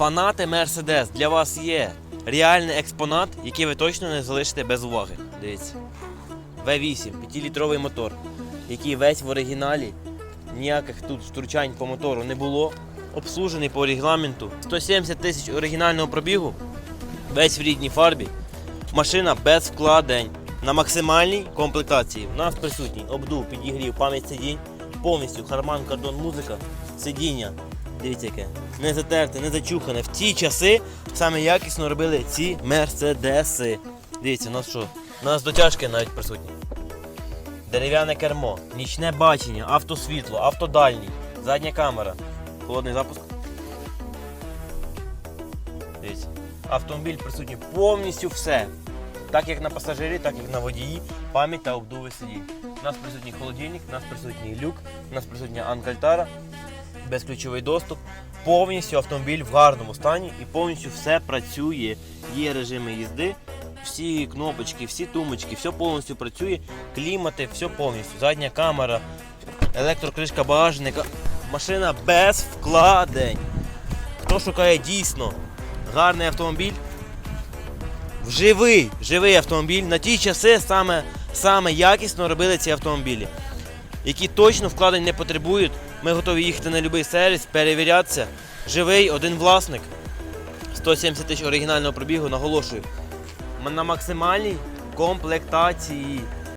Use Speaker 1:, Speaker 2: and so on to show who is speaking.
Speaker 1: Фанати Мерседес, для вас є реальний експонат, який ви точно не залишите без уваги. Дивіться. V8, 5-літровий мотор, який весь в оригіналі. Ніяких тут втручань по мотору не було. Обслужений по регламенту. 170 тисяч оригінального пробігу. Весь в рідній фарбі. Машина без вкладень. На максимальній комплектації. У нас присутній обдув, підігрів, пам'ять сидінь, повністю харман, кордон, музика, сидіння. Дивіться яке. Не затерте, не зачухане. В ті часи саме якісно робили ці мерседеси. Дивіться, у нас що? У нас дотяжки навіть присутні. Дерев'яне кермо, нічне бачення, автосвітло, автодальній, задня камера, холодний запуск. Дивіться. Автомобіль присутній повністю все. Так як на пасажирі, так як на водії, пам'ять та обдуви сидінь. У нас присутній холодильник, у нас присутній люк, у нас присутня анкальтара, безключовий доступ. Повністю автомобіль в гарному стані і повністю все працює. Є режими їзди, всі кнопочки, всі тумочки, все повністю працює, клімати, все повністю. Задня камера, електрокришка багажника. Машина без вкладень. Хто шукає дійсно гарний автомобіль, живий, живий автомобіль. На ті часи саме, саме якісно робили ці автомобілі, які точно вкладень не потребують. Ми готові їхати на будь-який сервіс, перевірятися. Живий, один власник. 170 тисяч оригінального пробігу, наголошую. На максимальній комплектації.